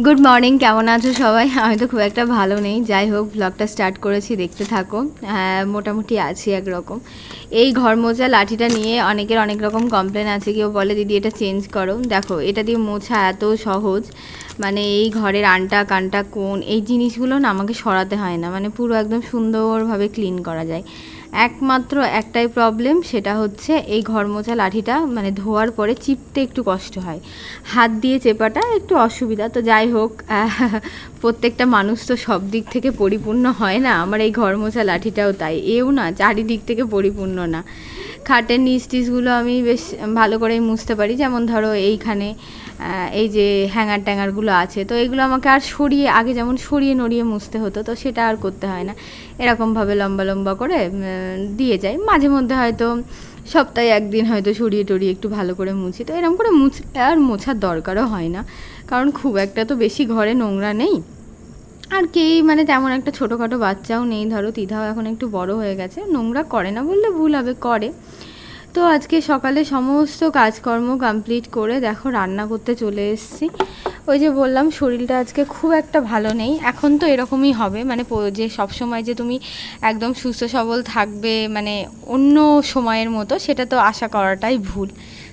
Good morning কেমন আছো সবাই? আমি তো খুব একটা ভালো নেই। যাই হোক ব্লগটা স্টার্ট করেছি, দেখতে থাকো। মোটামুটি আছি একরকম। এই ঘর মোছা লাঠিটা নিয়ে অনেকের অনেক রকম কমপ্লেন আছে। কেউ বলে, দিদি, এটা চেঞ্জ করো। দেখো, এটা দিয়ে মোছা এত সহজ। মানে এই ঘরের আনটা, কানটা কোন এই জিনিসগুলো না আমাকে সরাতে হয় না। মানে পুরো একদম সুন্দরভাবে ক্লিন করা যায়। একমাত্র একটাই প্রবলেম সেটা হচ্ছে এই ঘর মোছা লাঠিটা মানে ধোয়ার পরে চিপতে একটু কষ্ট হয়। হাত দিয়ে চেপাটা একটু অসুবিধা, তো যাই হোক প্রত্যেকটা মানুষ তো সব দিক থেকে পরিপূর্ণ হয় না। আমার এই ঘর মোছা লাঠিটাও তাই, এও না, চারিদিক থেকে পরিপূর্ণ না। খাটের নিচ টিচগুলো আমি বেশ ভালো করেই মুছতে পারি। যেমন ধরো এইখানে এই যে হ্যাঙ্গার ট্যাঙ্গারগুলো আছে, তো এগুলো আমাকে আর সরিয়ে, আগে যেমন সরিয়ে নড়িয়ে মুছতে হতো, তো সেটা আর করতে হয় না। এরকমভাবে লম্বা লম্বা করে দিয়ে যাই। মাঝে মধ্যে হয়তো সপ্তাহে একদিন হয়তো সরিয়ে টরিয়ে একটু ভালো করে মুছি। তো এরকম করে মুছ আর মোছার দরকারও হয় না। কারণ খুব একটা তো বেশি ঘরে নোংরা নেই। আর কেই মানে তেমন একটা ছোটোখাটো বাচ্চাও নেই। ধরো তিধাও এখন একটু বড় হয়ে গেছে, নোংরা করে না বললে ভুল হবে, করে। তো আজকে সকালে সমস্ত কাজকর্ম কমপ্লিট করে দেখো রান্না করতে চলে এসেছি। ওই যে বললাম, শরীরটা আজকে খুব একটা ভালো নেই। এখন তো এরকমই হবে মানে যে সব সময় যে তুমি একদম সুস্থ সবল থাকবে মানে অন্য সময়ের মতো, সেটা তো আশা করাটাই ভুল।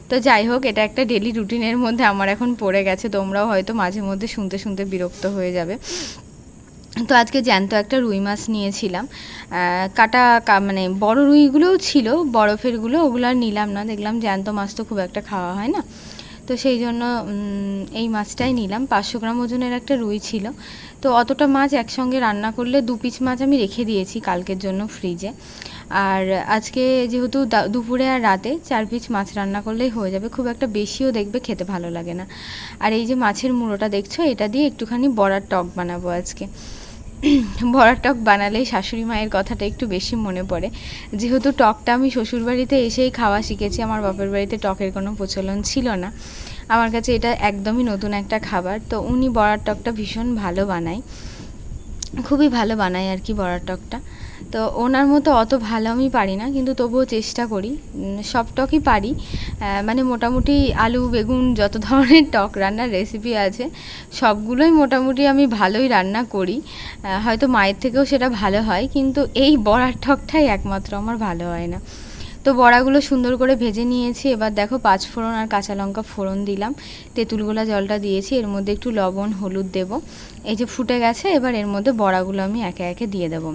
তো যাই হোক, এটা একটা ডেলি রুটিনের মধ্যে আমার এখন পড়ে গেছে, তোমরাও হয়তো মাঝে মধ্যে শুনতে শুনতে বিরক্ত হয়ে যাবে। তো আজকে জ্যান্ত একটা রুই মাছ নিয়েছিলাম। কাটা মানে বড় রুইগুলোও ছিল, বরফেরগুলো ওগুলো আর নিলাম না। দেখলাম জ্যান্ত মাছ তো খুব একটা খাওয়া হয় না। তো সেই জন্য এই মাছটাই নিলাম। পাঁচশো গ্রাম ওজনের একটা রুই ছিল। তো অতটা মাছ একসঙ্গে রান্না করলে দু পিস মাছ আমি রেখে দিয়েছি কালকের জন্য ফ্রিজে আর আজকে যেহেতু দুপুরে আর রাতে চার পিস মাছ রান্না করলেই হয়ে যাবে। খুব একটা বেশিও দেখবে, খেতে ভালো লাগে না। আর এই যে মাছের মুড়োটা দেখছ, এটা দিয়ে একটুখানি বড়ার টক বানাবো আজকে। বড়ার টক বানালেই শাশুড়ি মায়ের কথাটা একটু বেশি মনে পড়ে। যেহেতু টকটা আমি শ্বশুরবাড়িতে এসেই খাওয়া শিখেছি, আমার বাপের বাড়িতে টকের কোনো প্রচলন ছিল না। আমার কাছে এটা একদমই নতুন একটা খাবার। তো উনি বড়ার টকটা ভীষণ ভালো বানায়। খুবই ভালো বানায় আর কি বড়ার টকটা। তো ওনার মতো অত ভালো আমি পারি না, কিন্তু তবুও চেষ্টা করি। সব টকই পারি। মানে মোটামুটি আলু, বেগুন, যত ধরনের টক রান্নার রেসিপি আছে, সবগুলোই মোটামুটি আমি ভালোই রান্না করি। হয়তো মায়ের থেকেও সেটা ভালো হয়, কিন্তু এই বড়ার টকটাই একমাত্র আমার ভালো হয় না। তো বড়াগুলো সুন্দর করে ভেজে নিয়েছি, এবার দেখো পাঁচ ফোড়ন আর কাঁচা লঙ্কা ফোড়ন দিলাম। তেঁতুলগোলা জলটা দিয়েছি, এর মধ্যে একটু লবণ, হলুদ দেব। এই যে ফুটে গেছে, এবার এর মধ্যে বড়াগুলো আমি একে একে দিয়ে দেবো।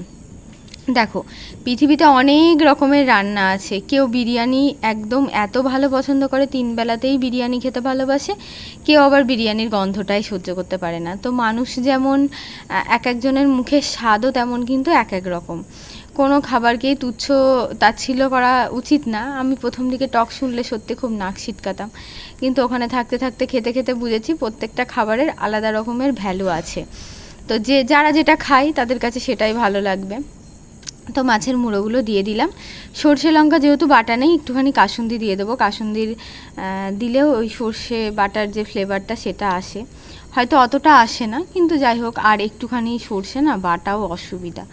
দেখো, পৃথিবীতে অনেক রকমের রান্না আছে। কেউ বিরিয়ানি একদম এত ভালো পছন্দ করে, তিন বেলাতেই বিরিয়ানি খেতে ভালোবাসে। কেউ আবার বিরিয়ানির গন্ধটাই সহ্য করতে পারে না। তো মানুষ যেমন এক একজনের মুখের স্বাদও তেমন কিন্তু এক এক রকম। কোনো খাবারকেই তুচ্ছ তাচ্ছিল্য করা উচিত না। আমি প্রথম দিকে টক শুনলে সত্যি খুব নাক ছিটকাতাম। কিন্তু ওখানে থাকতে থাকতে, খেতে খেতে বুঝেছি প্রত্যেকটা খাবারের আলাদা রকমের ভ্যালু আছে। তো যে, যারা যেটা খায় তাদের কাছে সেটাই ভালো লাগবে। তো মাছের মুড়োগুলো দিয়ে দিলাম। সর্ষে লঙ্কা যেহেতু বাটা নেই, একটুখানি কাসুন্দি দিয়ে দেবো। কাসুন্দির দিলেও ওই সর্ষে বাটার যে ফ্লেভারটা সেটা আসে। হয়তো অতটা আসে না, কিন্তু যাই হোক, আর একটুখানি সর্ষে না, বাটাও অসুবিধা।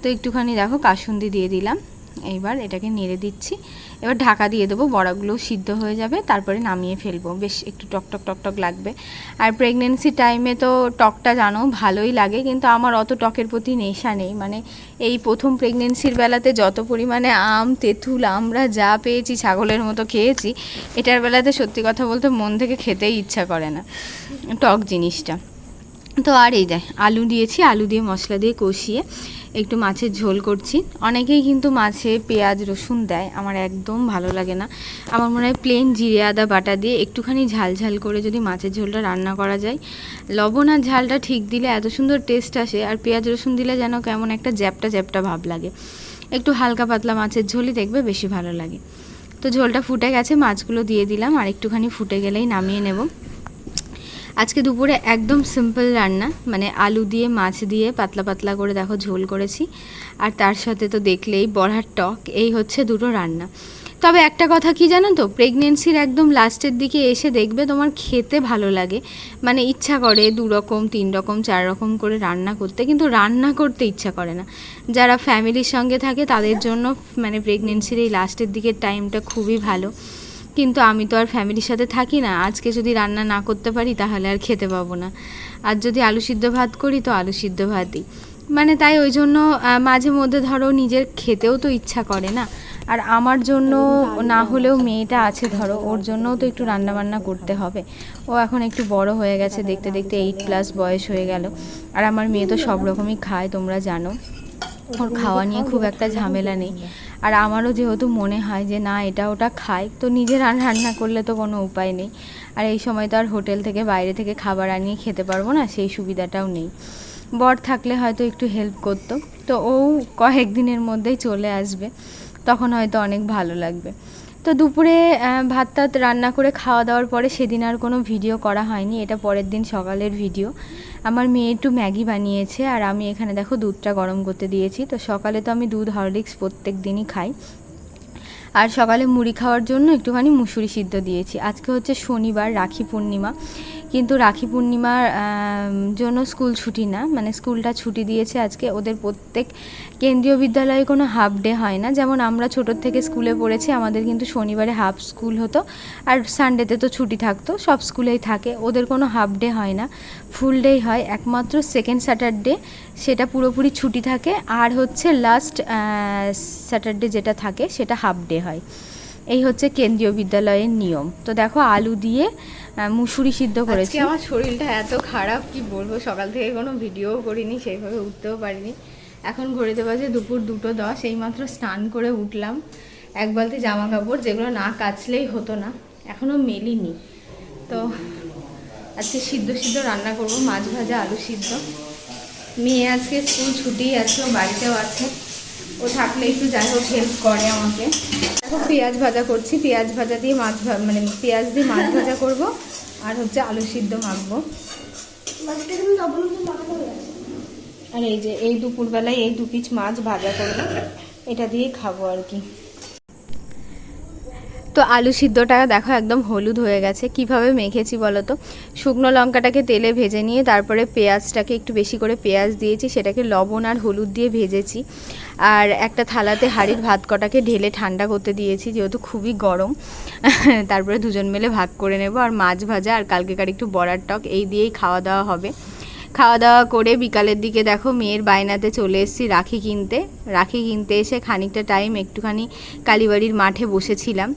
তো একটুখানি দেখো কাসুন্দি দিয়ে দিলাম। এইবার এটাকে নেড়ে দিচ্ছি। এবার ঢাকা দিয়ে দেবো বড়াগুলোও সিদ্ধ হয়ে যাবে, তারপরে নামিয়ে ফেলব। বেশ একটু টক টক টক টক লাগবে। আর প্রেগনেন্সি টাইমে তো টকটা জানো, ভালোই লাগে, কিন্তু আমার অত টকের প্রতি নেশা নেই। মানে এই প্রথম প্রেগনেন্সির বেলাতে যত পরিমাণে আম, তেঁতুল, আমরা যা পেয়েছি, ছাগলের মতো খেয়েছি, এটার বেলাতে সত্যি কথা বলতে মন থেকে খেতেই ইচ্ছা করে না টক জিনিসটা। তো আর এই দেয় আলু দিয়েছি, আলু দিয়ে মশলা দিয়ে কষিয়ে একটু মাছের ঝোল করছি। অনেকেই কিন্তু মাছে পেঁয়াজ, রসুন দেয়, আমার একদম ভালো লাগে না। আমার মনে হয় প্লেন জিরে, আদা, বাটা দিয়ে একটুখানি ঝাল ঝাল করে যদি মাছের ঝোলটা রান্না করা যায়। লবণ আর ঝালটা ঠিক দিলে এত সুন্দর টেস্ট আসে, আর পেঁয়াজ, রসুন দিলে যেন কেমন একটা জ্যাপটা জ্যাপটা ভাব লাগে। একটু হালকা পাতলা মাছের ঝোলই দেখবে বেশি ভালো লাগে। তো ঝোলটা ফুটে গেছে, মাছগুলো দিয়ে দিলাম, আর একটুখানি ফুটে গেলেই নামিয়ে নেব। আজকে দুপুরে একদম সিম্পল রান্না মানে আলু দিয়ে, মাছ দিয়ে পাতলা পাতলা করে দেখো ঝোল করেছি। আর তার সাথে তো দেখলেই বড়ার টক, এই হচ্ছে দুটো রান্না। তবে একটা কথা কি জানো তো প্রেগনেন্সির একদম লাস্টের দিকে এসে দেখবে তোমার খেতে ভালো লাগে। মানে ইচ্ছা করে দু রকম তিন রকম চার রকম করে রান্না করতে, কিন্তু রান্না করতে ইচ্ছা করে না। যারা ফ্যামিলির সঙ্গে থাকে, তাদের জন্য মানে প্রেগনেন্সির এই লাস্টের দিকের টাইমটা খুবই ভালো। কিন্তু আমি তো আর ফ্যামিলির সাথে থাকি না। আজকে যদি রান্না না করতে পারি, তাহলে আর খেতে পাবো না। আর যদি আলু সিদ্ধ ভাত করি, তো আলু সিদ্ধ ভাতই। মানে তাই ওই জন্য মাঝে মধ্যে ধরো নিজের খেতেও তো ইচ্ছা করে না। আর আমার জন্য না হলেও মেয়েটা আছে, ধরো ওর জন্যও তো একটু রান্না বান্না করতে হবে। ও এখন একটু বড় হয়ে গেছে, দেখতে দেখতে এইট প্লাস বয়স হয়ে গেল। আর আমার মেয়ে তো সব রকমই খায়, তোমরা জানো। ওর খাওয়া নিয়ে খুব একটা ঝামেলা নেই। আর আমারও যেহেতু মনে হয় যে না, এটা ওটা খায় তো নিজে রান- রান্না করলে তো কোনো উপায় নেই। আর এই সময় তো আর হোটেল থেকে বাইরে থেকে খাবার আনিয়ে খেতে পারব না, সেই সুবিধাটাও নেই। বর থাকলে হয়তো একটু হেল্প করতো, তো ও কয়েকদিনের মধ্যেই চলে আসবে, তখন হয়তো অনেক ভালো লাগবে। তো দুপুরে ভাত টাত রান্না করে খাওয়া দাওয়ার পরে সেদিন আর কোনো ভিডিও করা হয়নি, এটা পরের দিন সকালের ভিডিও। আমার মেয়ে একটু ম্যাগি বানিয়েছে আর আমি এখানে দেখো দুধটা গরম করতে দিয়েছি, তো সকালে তো আমি দুধ হরলিক্স প্রত্যেক দিনই খাই। আর সকালে মুড়ি খাওয়ার জন্য একটুখানি মুসুরি সিদ্ধ দিয়েছি। আজকে হচ্ছে শনিবার, রাখি পূর্ণিমা। কিন্তু রাখি পূর্ণিমার জন্য স্কুল ছুটি না। মানে স্কুলটা ছুটি দিয়েছে আজকে। ওদের প্রত্যেক কেন্দ্রীয় বিদ্যালয়ে কোনো হাফ ডে হয় না। যেমন আমরা ছোটোর থেকে স্কুলে পড়েছি, আমাদের কিন্তু শনিবারে হাফ স্কুল হতো। আর সানডেতে তো ছুটি থাকতো, সব স্কুলেই থাকে। ওদের কোনো হাফ ডে হয় না। ফুল ডেই হয় একমাত্র সেকেন্ড স্যাটারডে। সেটা পুরোপুরি ছুটি থাকে। আর হচ্ছে লাস্ট স্যাটারডে যেটা থাকে, সেটা হাফ ডে হয়। এই হচ্ছে কেন্দ্রীয় বিদ্যালয়ের নিয়ম। তো দেখো আলু দিয়ে মুসুরি সিদ্ধ করেছি। আমার শরীরটা এত খারাপ কি বলব? সকাল থেকে কোনো ভিডিও করিনি সেইভাবে উঠতেও পারিনি। এখন ঘড়িতে বাজে দুপুর দুটো দশ এইমাত্র স্নান করে উঠলাম। এক বালতি জামা কাপড় যেগুলো না কাচলেই হতো না এখনও মেলিনি। তো আজকে সিদ্ধ সিদ্ধ রান্না করব মাছ ভাজা আলু সিদ্ধ। মেয়ে আজকে স্কুল ছুটি আছে বাড়িতেও আছে। ও থাকলে একটু যাই হোক হেল্প করে আমাকে। দেখো পেঁয়াজ ভাজা করছি। পেঁয়াজ ভাজা দিয়ে মাছ ভা- মানে পেঁয়াজ দিয়ে মাছ ভাজা করব আর হচ্ছে আলু সিদ্ধ মাখবো। আর এই যে এই দুপুরবেলায় এই দু পিস মাছ ভাজা করব। এটা দিয়ে খাব আর কি। তো আলু সিদ্ধটা দেখো একদম হলুদ হয়ে গেছে। কীভাবে মেখেছি বলো তো? শুকনো লঙ্কাটাকে তেলে ভেজে নিয়ে তারপরে পেঁয়াজটাকে একটু বেশি করে পেঁয়াজ দিয়েছি সেটাকে লবণ আর হলুদ দিয়ে ভেজেছি। আর একটা থালাতে হাঁড়ির ভাত কটাকে ঢেলে ঠান্ডা করতে দিয়েছি, যেহেতু খুবই গরম। তারপরে দুজন মিলে ভাগ করে নেব আর মাছ ভাজা আর কালকেকার একটু বড়ার টক, এই দিয়েই খাওয়া দাওয়া হবে। খাওয়া দাওয়া করে বিকালের দিকে দেখো মেয়ের বায়নাতে চলে এসেছি রাখি কিনতে। রাখি কিনতে এসে খানিকটা টাইম একটুখানি কালীবাড়ির মাঠে বসেছিলাম।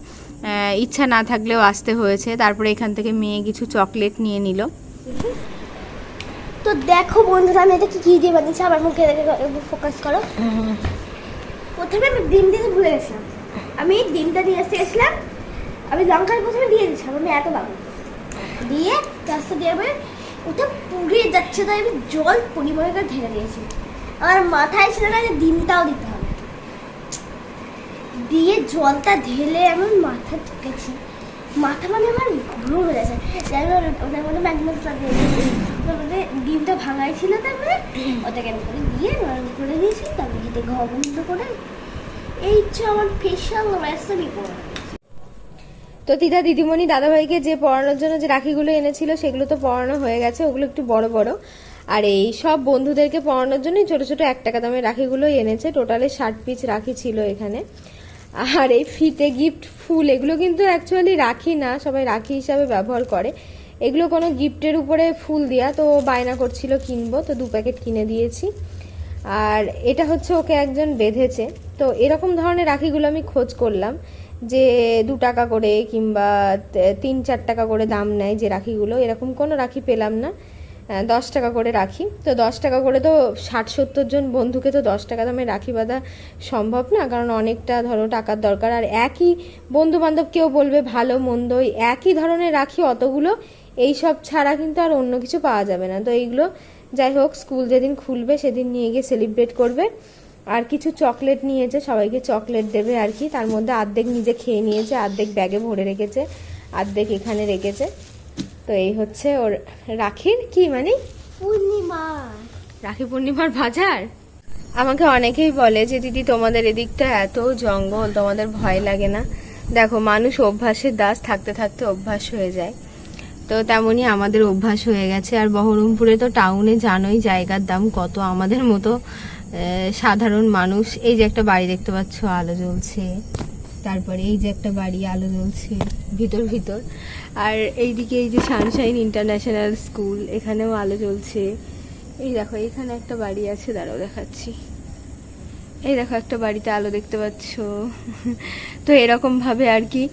ইচ্ছা না থাকলেও আসতে হয়েছে। তারপরে এখান থেকে মেয়ে কিছু চকলেট নিয়ে নিল। তো দেখো বন্ধুরা, আমি এটা কি কি দিয়ে বানিয়েছি? আমার মুখে দেখে ফোকাস করো। প্রথমে আমি ডিম দিতে ভুলে গেছিলাম। আমি ডিমটা দিয়ে এসে গেছিলাম। আমি লঙ্কার প্রথমে দিয়ে দিয়েছিলাম, আমি এত বাবু দিয়ে রাস্তা দিয়ে আমি ওটা পুড়িয়ে যাচ্ছে, তাই আমি জল পরিমাণে করে ঢেলে দিয়েছি। আমার মাথায় ছিল না যে ডিমটাও দিতে হবে। দিয়ে জলটা ঢেলে আমি মাথা ঢুকেছি। মাথা মানে আমার ঘুরো হয়ে গেছে। ওটার মধ্যে ম্যাগি মশলা দিয়ে দিয়েছি। ওটার মধ্যে ডিমটা ভাঙাই ছিল তারপরে ওটাকে আমি করে দিয়ে নরম করে দিয়েছি তারপরে ঘর বন্ধ করে এই হচ্ছে আমার স্পেশাল রেসিপি পড়া তো দিদা দিদিমণি দাদাভাইকে যে পড়ানোর জন্য যে রাখিগুলো এনেছিল সেগুলো তো পড়ানো হয়ে গেছে ওগুলো একটু বড় বড়। আর এই সব বন্ধুদেরকে পড়ানোর জন্য ছোট ছোট এক টাকা দামের রাখিগুলো এনেছে টোটালে ষাট পিস রাখি ছিল এখানে। আর এই ফিতে গিফট ফুল এগুলো কিন্তু অ্যাকচুয়ালি রাখি না সবাই রাখি হিসাবে ব্যবহার করে। এগুলো কোনো গিফটের উপরে ফুল দেওয়া তো বায়না করছিল কিনবো, তো দু প্যাকেট কিনে দিয়েছি। আর এটা হচ্ছে ওকে একজন বেঁধেছে। তো এরকম ধরনের রাখিগুলো আমি খোঁজ করলাম যে দু টাকা করে কিংবা তিন, চার টাকা করে দাম নেয় যে রাখিগুলো। এরকম কোনো রাখি পেলাম না। দশ টাকা করে রাখি। তো দশ টাকা করে তো ষাট, সত্তর জন বন্ধুকে তো দশ টাকা দামে রাখি বাঁধা সম্ভব না, কারণ অনেকটা ধরো টাকার দরকার। আর একই বন্ধু বান্ধব কেউ বলবে ভালো মন্দ একই ধরনের রাখি অতগুলো এই সব ছাড়া কিন্তু আর অন্য কিছু পাওয়া যাবে না। তো এইগুলো যাই হোক স্কুল যেদিন খুলবে সেদিন নিয়ে গিয়ে সেলিব্রেট করবে। আর কিছু চকলেট নিয়েছে সবাইকে চকলেট দেবে আর কি। তার মধ্যে আর্ধেক নিজে খেয়ে নিয়েছে আর্ধেক ব্যাগে ভরে রেখেছে আর্ধেক এখানে রেখেছে। তো এই হচ্ছে ওর রাখির কি মানে? পূর্ণিমা। রাখি পূর্ণিমার বাজার? আমাকে অনেকেই বলে যে দিদি তোমাদের এদিকটা এত জঙ্গল তোমাদের ভয় লাগে না। দেখো মানুষ অভ্যাসের দাস থাকতে থাকতে অভ্যাস হয়ে যায়। তো তেমনই আমাদের অভ্যাস হয়ে গেছে। আর বহরমপুরে তো টাউনে জানোই জায়গার দাম কত। আমাদের মতো সাধারণ মানুষ। এই যে একটা বাড়ি দেখতে পাচ্ছ, আলো জ্বলছে। তারপরে এই যে একটা বাড়ি, আলো জ্বলছে, ভিতর ভিতর। আর এইদিকে এই যে সানশাইন ইন্টারন্যাশনাল স্কুল এখানেও আলো জ্বলছে। এই দেখো, এখানে একটা বাড়ি আছে, দাঁড়াও দেখাচ্ছি। এই দেখো একটা বাড়িতে আলো দেখতে পাচ্ছ। তো এরকম ভাবে আর কি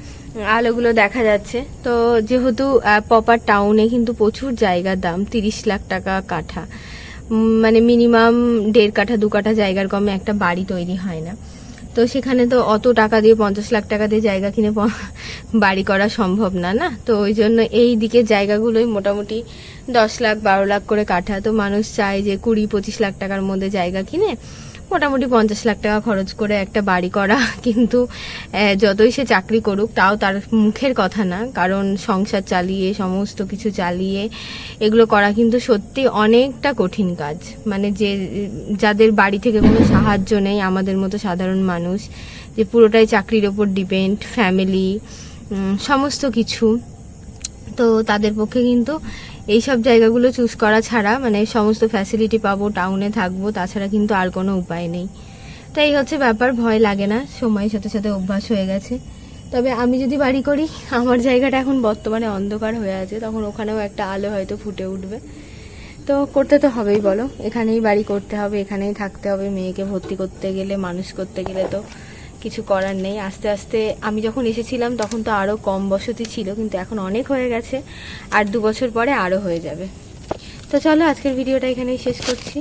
আলোগুলো দেখা যাচ্ছে। তো যেহেতু প্রপার টাউনে কিন্তু প্রচুর জায়গার দাম, তিরিশ লাখ টাকা কাঠা। মানে মিনিমাম দেড় কাঠা, দু কাঠা জায়গার কমে একটা বাড়ি তৈরি হয় না। তো সেখানে তো অত টাকা দিয়ে, পঞ্চাশ লাখ টাকা দিয়ে জায়গা কিনে বাড়ি করা সম্ভব না না? তো ওই জন্য এই দিকের জায়গাগুলোই মোটামুটি দশ লাখ, বারো লাখ করে কাঠা। তো মানুষ চায় যে কুড়ি, পঁচিশ লাখ টাকার মধ্যে জায়গা কিনে মোটামুটি পঞ্চাশ লাখ টাকা খরচ করে একটা বাড়ি করা, কিন্তু যতই সে চাকরি করুক, তাও তার মুখের কথা না। কারণ সংসার চালিয়ে, সমস্ত কিছু চালিয়ে, এগুলো করা কিন্তু সত্যি অনেকটা কঠিন কাজ। মানে যে, যাদের বাড়ি থেকে কোনো সাহায্য নেই, আমাদের মতো সাধারণ মানুষ, যে পুরোটাই চাকরির ওপর ডিপেন্ড, ফ্যামিলি সমস্ত কিছু, তো তাদের পক্ষে কিন্তু এই সব জায়গাগুলো চুজ করা ছাড়া মানে সমস্ত ফ্যাসিলিটি পাবো টাউনে থাকব, তাছাড়া কিন্তু আর কোনো উপায় নেই। তো এই হচ্ছে ব্যাপার, ভয় লাগে না, সময়ের সাথে সাথে অভ্যাস হয়ে গেছে। তবে আমি যদি বাড়ি করি, আমার জায়গাটা এখন বর্তমানে অন্ধকার হয়ে আছে, তখন ওখানেও একটা আলো হয়তো ফুটে উঠবে। তো করতে তো হবেই, বলো। এখানেই বাড়ি করতে হবে, এখানেই থাকতে হবে, মেয়েকে ভর্তি করতে গেলে, মানুষ করতে গেলে তো কিছু করার নেই। আস্তে আস্তে আমি যখন এসেছিলাম, তখন তো আরও কম বসতি ছিল, কিন্তু এখন অনেক হয়ে গেছে, আর দু বছর পরে আরও হয়ে যাবে। তো চলো, আজকের ভিডিওটা এখানেই শেষ করছি।